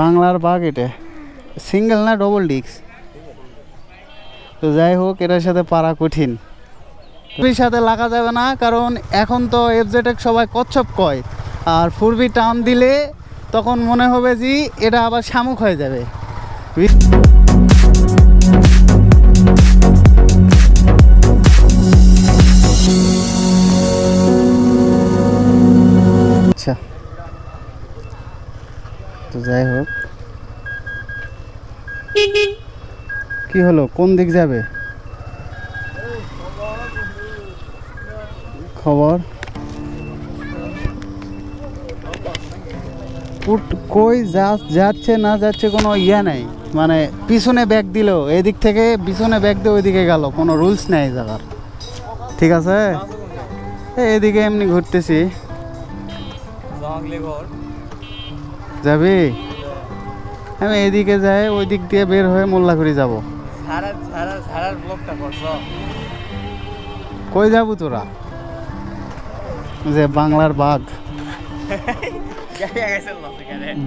বাংলার বাঘ এটা। সিঙ্গেল না ডবল ডিক্স তো যাই হোক, এটার সাথে পারা কঠিন। ফুরবির সাথে লাগা যাবে না, কারণ এখন তো এফজেটেক সবাই কচ্ছপ কয়। আর ফুরবি টান দিলে তখন মনে হবে যে এটা আবার শামুক হয়ে যাবে। তো যাই হোক। কি হলো? কোন দিক যাবে? খবর? কই যাচ্ছে না যাচ্ছে কোনো ইয়া নাই। মানে পিছনে ব্যাগ দিল, এদিক থেকে পিছনে ব্যাগ দিয়ে ওইদিকে গেল, কোনো রুলস নেই জায়গার। ঠিক আছে? এদিকে এমনি ঘুরতেছি। যাবি? আমি এদিকে যাই ওই দিক দিয়ে বের হয়ে মোল্লাখুরি যাব। কই যাব তোরা? যে বাংলার বাঘ।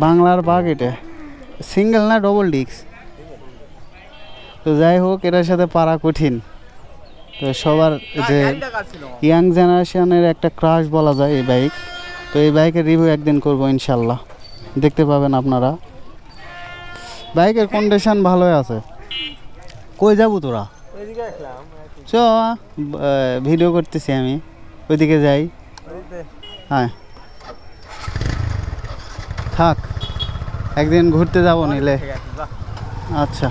বাংলার বাঘ এটা। সিঙ্গেল না ডবল ডিক্স তো যাই হোক এটার সাথে পারা কঠিন। তো সবার যে ইয়াং জেনারেশনের একটা ক্রাশ বলা যায় এই বাইক তো এই বাইকের রিভিউ একদিন করব ইনশাল্লাহ। দেখতে পাবেন আপনারা। বাইকের কন্ডিশন ভালোই আছে। কই যাব তোরা? চ ভিডিও করতেছি আমি। ওইদিকে যাই। হ্যাঁ। থাক, একদিন ঘুরতে যাব নিলে। আচ্ছা।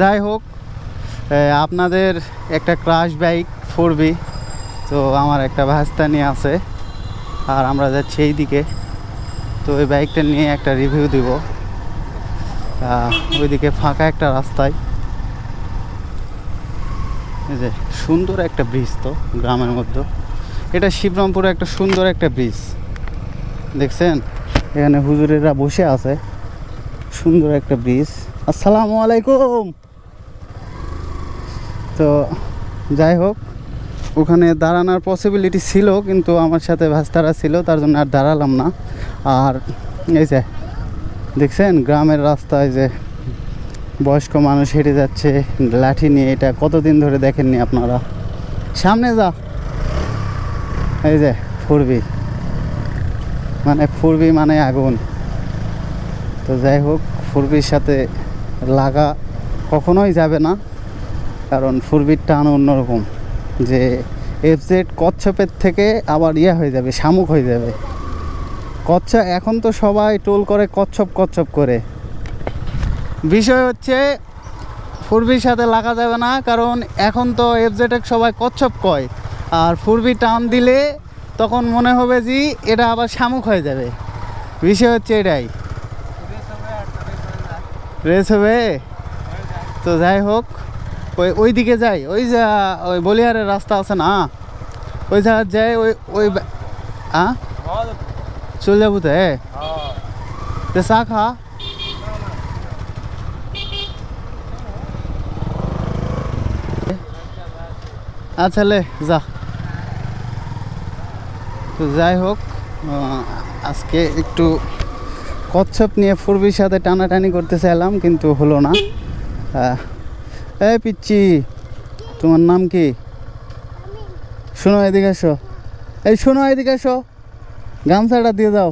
যাই হোক আপনাদের একটা ক্রাশ বাইক ফোর তো আমার একটা ভাস্তানি আছে। আর আমরা যাচ্ছি এই দিকে তো ওই বাইকটা নিয়ে একটা রিভিউ দিব। ওইদিকে ফাঁকা একটা রাস্তায়। এই যে সুন্দর একটা ব্রিজ তো গ্রামের মধ্যে। এটা শিবরামপুরে একটা সুন্দর একটা ব্রিজ দেখছেন? এখানে হুজুরেরা বসে আছে। সুন্দর একটা ব্রিজ আসসালামু আলাইকুম। তো যাই হোক, ওখানে দাঁড়ানোর পসিবিলিটি ছিল, কিন্তু আমার সাথে ভাস্তারা ছিল, তার জন্য আর দাঁড়ালাম না। আর এই যে, দেখছেন গ্রামের রাস্তায় যে বয়স্ক মানুষ হেঁটে যাচ্ছে, লাঠি নিয়ে, এটা কতদিন ধরে দেখেননি আপনারা? সামনে যা। এই যে, ফুরবি। মানে ফুরবি মানে আগুন। তো যাই হোক, ফুরবির সাথে লাগা কখনোই যাবে না, কারণ ফুরবির টান অন্যরকম। যে, এফজেড কচ্ছপের থেকে আবার ইয়ে হয়ে যাবে, শামুক হয়ে যাবে। কচ্ছা, এখন তো সবাই টোল করে কচ্ছপ কচ্ছপ করে। বিষয় হচ্ছে, ফুরবির সাথে লাগা যাবে না, কারণ এখন তো এফজেটেক সবাই কচ্ছপ কয়। আর ফুরবি টান দিলে তখন মনে হবে যে এটা আবার শামুক হয়ে যাবে। বিষয় হচ্ছে এটাই। রেস হবে? তো যাই হোক, ওই ওই দিকে যাই। ওই যা, ওই বলিয়ারের রাস্তা আছে না? ওই জায়গা যাই, ওই ওই, আ? চলে যাব তো। এ চা খা। আচ্ছা লে যা। তো যাই হোক আজকে একটু কচ্ছপ নিয়ে ফুরবির সাথে টানাটানি করতে চাইলাম কিন্তু হলো না। এই পিচ্ছি তোমার নাম কি? শোনো এদিকে এসো। এই শোনো এদিকে এসো। গামছাটা দিয়ে দাও